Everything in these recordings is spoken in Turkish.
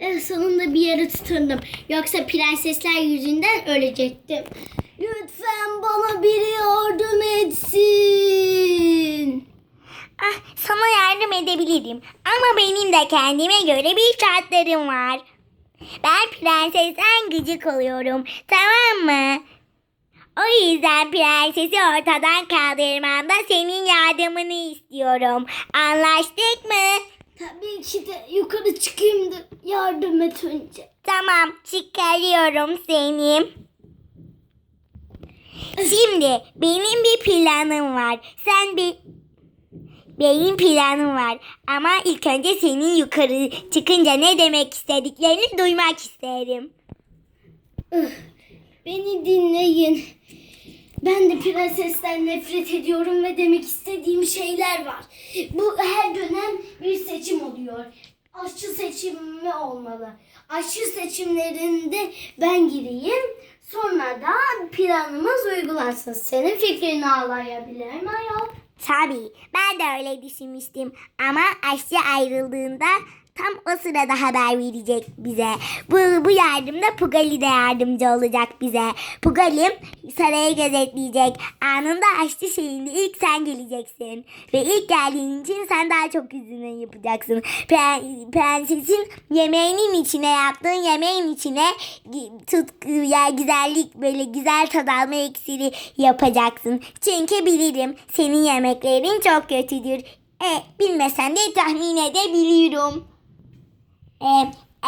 Sonunda bir yere tutundım. Yoksa prensesler yüzünden ölecektim. Lütfen bana biri yardım etsin. Ah, sana yardım edebilirim. Ama benim de kendime göre bir şartlarım var. Ben prensesten gıcık oluyorum. Tamam mı? O yüzden prensesi ortadan kaldırmamda senin yardımını istiyorum. Anlaştık mı? Tabii ki de yukarı çıkayım da yardım et önce. Tamam, çıkarıyorum seni. Şimdi benim bir planım var. Sen bir benim planım var. Ama ilk önce senin yukarı çıkınca ne demek istediklerini duymak isterim. Beni dinleyin. Ben de prensesten nefret ediyorum ve demek istediğim şeyler var. Bu her dönem bir seçim oluyor. Aşçı seçimi olmalı. Aşçı seçimlerinde ben gireyim. Sonra da planımız uygulansın. Senin fikrini alayabilir mi ayol? Tabii ben de öyle düşünmüştüm. Ama aşçı ayrıldığında tam o sırada haber verecek bize. Bu, bu yardımda Pugali de yardımcı olacak bize. Pugali sarayı gözetleyecek. Anında aşçı şeyinde ilk sen geleceksin. Ve ilk geldiğin için sen daha çok yüzüne yapacaksın. Pre- prensesin yemeğinin içine yaptığın yemeğin içine tutku ya güzellik böyle güzel tad alma iksiri yapacaksın. Çünkü bilirim senin yemeklerin çok kötüdür. E, bilmesen de tahmin edebiliyorum. E,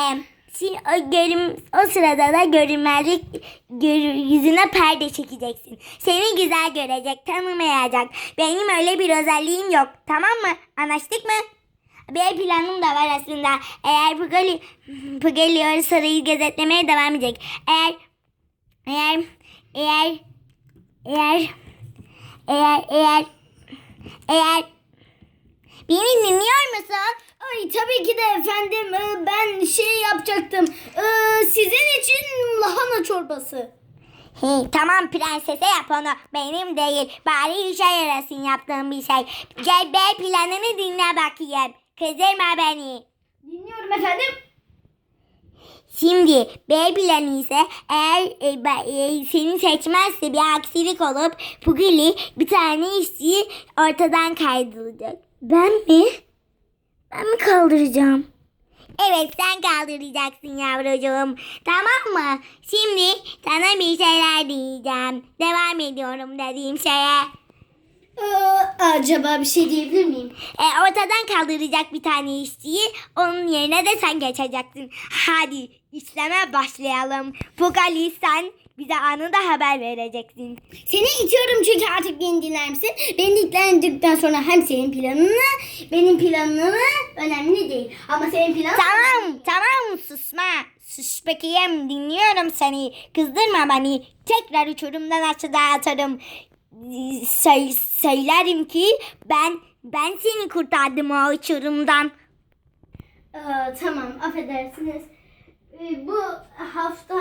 e, si- o, görüm, o sırada da görünmezlik gör- yüzüne perde çekeceksin. Seni güzel görecek, tanımayacak. Benim öyle bir özelliğim yok. Tamam mı? Anlaştık mı? Bir planım da var aslında. Eğer Pugali, Pugali sarayı gözetlemeye devam edecek. Eğer eğer eğer eğer eğer eğer eğer beni dinliyor musun? Ay tabii ki de efendim Ee, ben şey yapacaktım. Ee, sizin için lahana çorbası. Hey, tamam prensese yap onu. Benim değil. Bari işe yarasın yaptığım bir şey. Gel B planını dinle bakayım. Kızdırma beni. Dinliyorum efendim. Şimdi B planı ise eğer e, be- e, seni seçmezse bir aksilik olup Pugili bir tane işçiyi ortadan kaydıracak. Ben mi? Ben mi kaldıracağım? Evet sen kaldıracaksın yavrucuğum. Tamam mı? Şimdi sana bir şeyler diyeceğim. Devam ediyorum dediğim şeye. Ee, acaba bir şey diyebilir miyim? E, ortadan kaldıracak bir tane işçiyi. Onun yerine de sen geçeceksin. Hadi işleme başlayalım. Pugali sen bize anında haber vereceksin. Seni itiyorum çünkü artık beni dinler misin? Beni dinlendikten sonra hem senin planını, benim planımı önemli değil. Ama senin planın... Tamam tamam susma. Sus bakayım dinliyorum seni. Kızdırma beni. Tekrar uçurumdan aşağıya atarım. Söy, söylerim ki ben ben seni kurtardım o uçurumdan. Ee, tamam affedersiniz. Ee, bu hafta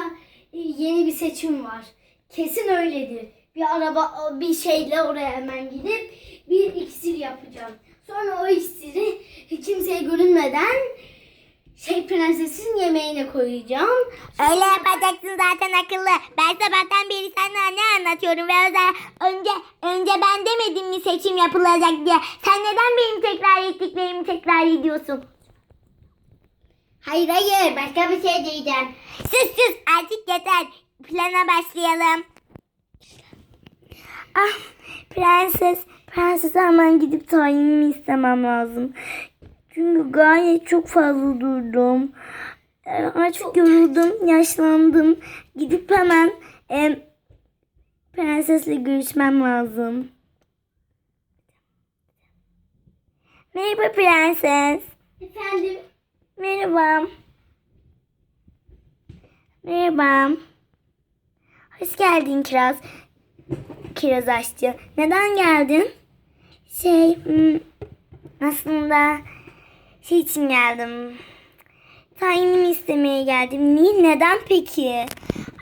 yeni bir seçim var. Kesin öyledir. Bir araba bir şeyle oraya hemen gidip bir iksir yapacağım. Sonra o iksiri kimseye görünmeden şey prensesin yemeğine koyacağım. Öyle yapacaksın zaten akıllı. Ben sabahtan beri sana ne anlatıyorum ve özel önce önce ben demedim mi seçim yapılacak diye. Sen neden benim tekrar ettiklerimi tekrar ediyorsun? Hayır hayır başka bir şey diyeceğim. Sus sus artık yeter. Plana başlayalım. Ah prenses. Prenses hemen gidip tayinimi istemem lazım. Çünkü gayet çok fazla durdum. Ee, Artık yoruldum, yaşlandım. Gidip hemen e, prensesle görüşmem lazım. Merhaba prenses. Efendim Merhaba. Merhaba. Hoş geldin Kiraz. Kiraz aşçı. Neden geldin? Şey, hmm, aslında şey için geldim. Tayinimi istemeye geldim. Niye? Neden peki?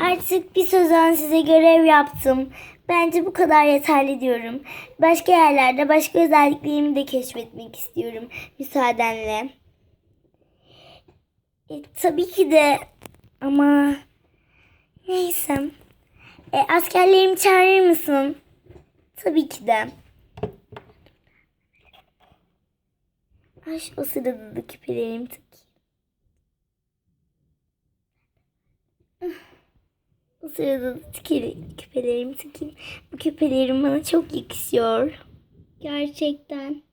Artık bir sözden size görev yaptım. Bence bu kadar yeterli diyorum. Başka yerlerde başka özelliklerimi de keşfetmek istiyorum. Müsaadenle. E, tabii ki de ama neyse. E, askerlerimi çağırır mısın? Tabii ki de. Ay o sırada da küpelerimi takayım. O sırada da küpelerimi takayım. Bu küpelerim bana çok yakışıyor. Gerçekten.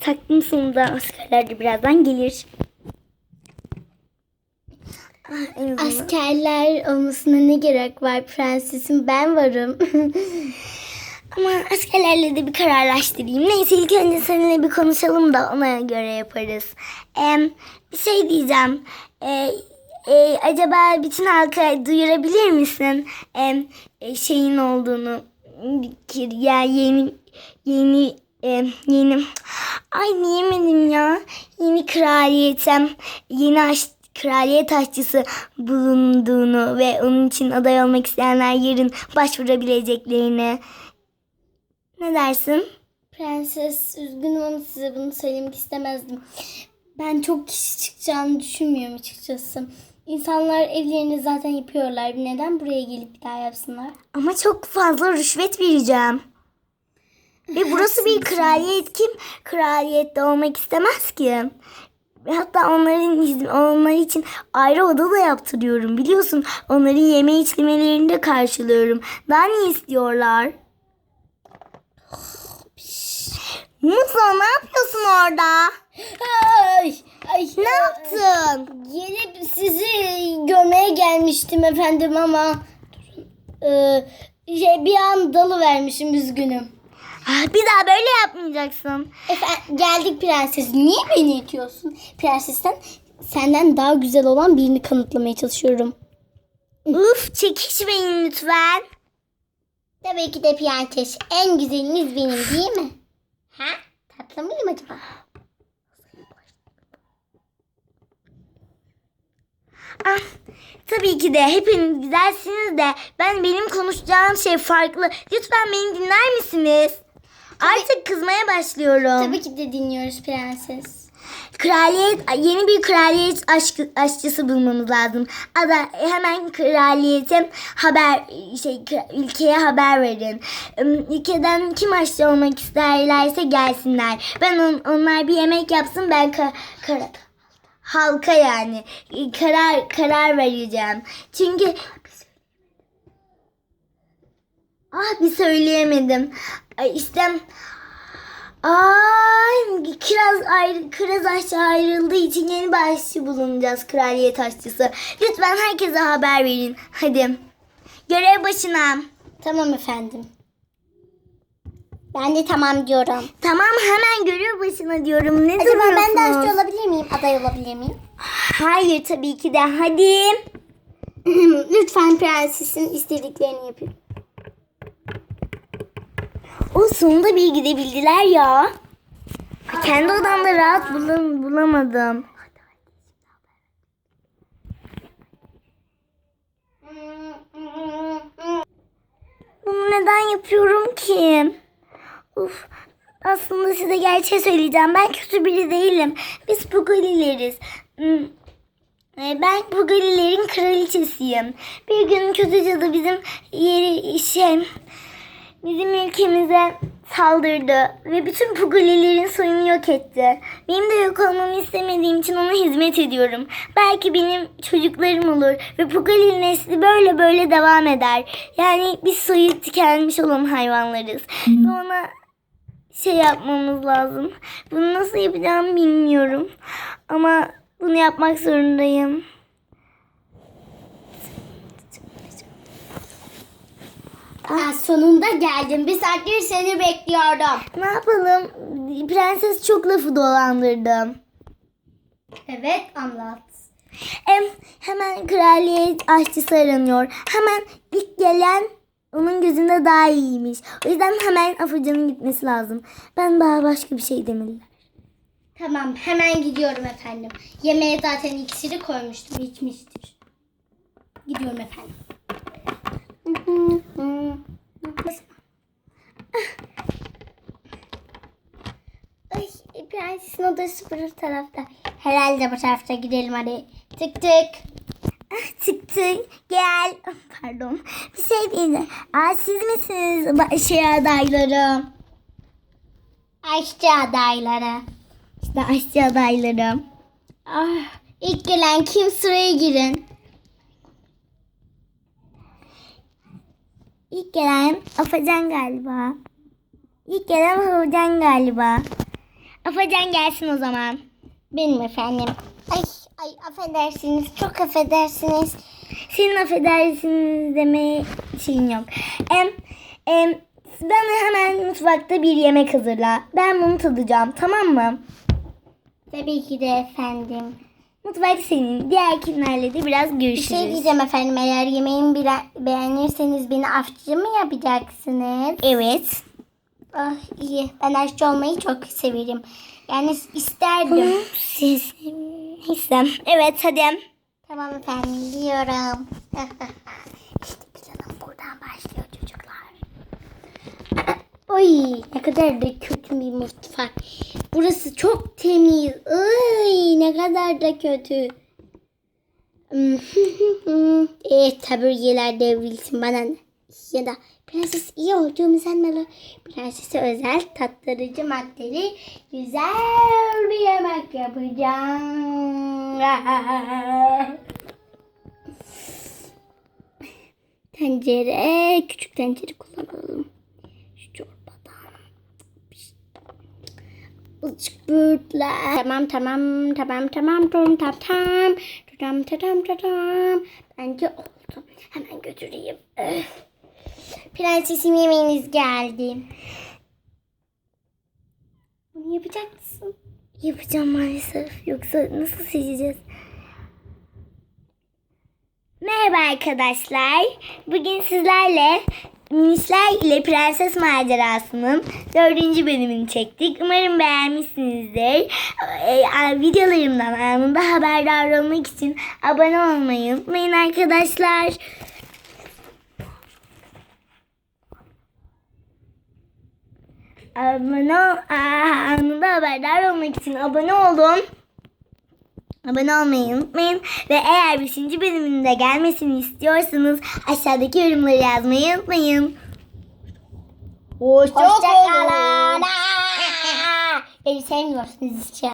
Taktım sonunda askerler de birazdan gelir. Ah. Askerler olmasına ne gerek var prensesim ben varım. Ama askerlerle de bir kararlaştırayım. Neyse ilk önce seninle bir konuşalım da ona göre yaparız. Em, bir şey diyeceğim. E, e, acaba bütün halka duyurabilir misin em, e, şeyin olduğunu? Ya yeni yeni em, yeni ay diyemedim ya. Yeni kraliyetem yeni aş, kraliyet aşçısı bulunduğunu ve onun için aday olmak isteyenler yarın başvurabileceklerini ne dersin? Prenses üzgünüm ama size bunu söylemek istemezdim. Ben çok kişi çıkacağını düşünmüyorum açıkçası. İnsanlar evlerini zaten yapıyorlar. Neden buraya gelip bir daha yapsınlar? Ama çok fazla rüşvet vereceğim. Ve burası bir kraliyet. Kim kraliyette olmak istemez ki? Hatta onların onlar için ayrı oda da yaptırıyorum. Biliyorsun onların yeme içmelerini de karşılıyorum. Daha ne istiyorlar? Musa ne yapıyorsun orada? Ay, ay, Ne yaptın? Gelip sizi görmeye gelmiştim efendim ama Ee, şey, bir an dalı vermişim üzgünüm. Ah, Bir daha böyle yapmayacaksın. Efendim geldik prenses. Niye beni itiyorsun? Prensesten senden daha güzel olan birini kanıtlamaya çalışıyorum. Uf çekişmeyin lütfen. Tabii ki de prenses. En güzeliniz benim değil mi? Ha? Tatlı mıyım acaba? Ah, tabii ki de hepiniz güzelsiniz de ben benim konuşacağım şey farklı. Lütfen beni dinler misiniz? Artık kızmaya başlıyorum. Tabii ki de dinliyoruz prenses. Kraliyet yeni bir kraliyet aşkı, aşçısı bulmamız lazım. Ada hemen kraliyete haber şey ülkeye haber verin. Ülkeden kim aşçı olmak isterlerse gelsinler. Ben on- onlar bir yemek yapsın ben ka- kara- halka yani karar karar vereceğim. Çünkü Ah bir söyleyemedim. Ay işte Ay kiraz ayrı, kiraz aşçı ayrıldığı için yeni bir aşçı bulunacağız kraliyet aşçısı. Lütfen herkese haber verin. Hadi. Görev başına. Tamam efendim. Ben de tamam diyorum. Tamam hemen görev başına diyorum. Ne Acaba ben de aşçı olabilir miyim? Aday olabilir miyim? Hayır tabii ki de. Hadi. Lütfen prensesin istediklerini yapın. O sonunda bir gidebildiler ya. Kendi odamda rahat bulam bulamadım. Bunu neden yapıyorum ki? Uf, aslında size gerçeği söyleyeceğim. Ben kötü biri değilim. Biz Pugalileriz. Hmm, e, Ben Pugalilerin kraliçesiyim. Bir gün kötü cadı bizim yeri şey bizim ülkemize saldırdı ve bütün Pugalilerin soyunu yok etti. Benim de yok olmamı istemediğim için ona hizmet ediyorum. Belki benim çocuklarım olur ve Pugalil nesli böyle böyle devam eder. Yani biz soyu tükenmiş olan hayvanlarız. Ve ona şey yapmamız lazım. Bunu nasıl yapacağımı bilmiyorum. Ama bunu yapmak zorundayım. Ha, sonunda geldim. Bir saattir seni bekliyordum. Ne yapalım? Prenses çok lafı dolandırdım. Evet anlat. Em, hemen kraliyet aşçısı aranıyor. Hemen ilk gelen onun gözünde daha iyiymiş. O yüzden hemen afacanın gitmesi lazım. Ben daha başka bir şey demeliler. Tamam hemen gidiyorum efendim. Yemeğe zaten iksiri koymuştum içmiştir. Gidiyorum efendim. Ay prensesin odası bu tarafta. Herhalde bu tarafta gidelim hadi. Tık tık. Ah, çıktı. Gel. Ah, Pardon. Bir şey diyeceğim. Aa, siz misiniz şey adayları? Aşçı adayları. İşte aşçı adaylarım. Ah, ilk gelen kim sıraya girin. İlk gelen Afacan galiba. İlk gelen Afacan galiba. Afacan gelsin o zaman. Benim efendim. Ay ay affedersiniz çok affedersiniz. Senin affedersiniz demeye şeyin yok. Em, em, bana hemen mutfakta bir yemek hazırla. Ben bunu tadacağım tamam mı? Tabii ki de efendim. Mutfak senin. Diğer kimlerle de biraz Bir görüşürüz. şey diyeceğim efendim eğer yemeğimi bile- beğenirseniz beni aşçı mı yapacaksınız? Evet. Ah iyi ben aşçı olmayı çok severim. Yani isterdim. Siz istem. Evet hadi. Tamam efendim diyorum. işte planım buradan başlıyor çocuklar. Oy ne kadar da kötü bir mutfak. Burası çok temiz. Kadar da kötü. evet taburyeler devrilsin bana? Ya da prenses iyi olduğumu sanmalı. Prensese özel tattırıcı maddeli güzel bir yemek yapacağım. Tencere, küçük tencere kullanalım. Azıcık böğürtler. Tamam tamam tamam tamam tamam tamam tamam tamam tamam tamam. Bence oldu. Hemen götüreyim. Prensesim yemeğiniz geldi. Bunu yapacak mısın? Yapacağım maalesef. Yoksa nasıl seçeceğiz? Merhaba arkadaşlar. Bugün sizlerle Minişler ile Prenses Macerası'nın dördüncü bölümünü çektik. Umarım beğenmişsinizdir. Ee, videolarımdan anında haberdar olmak için abone olmayı unutmayın arkadaşlar. Abone ol, anında haberdar olmak için abone olun. Abone olmayı unutmayın. Ve eğer 5. bölümünde gelmesini istiyorsanız aşağıdaki yorumları yazmayı unutmayın. Hoşçakalın. Beni sevmiyorsunuz hiç ya.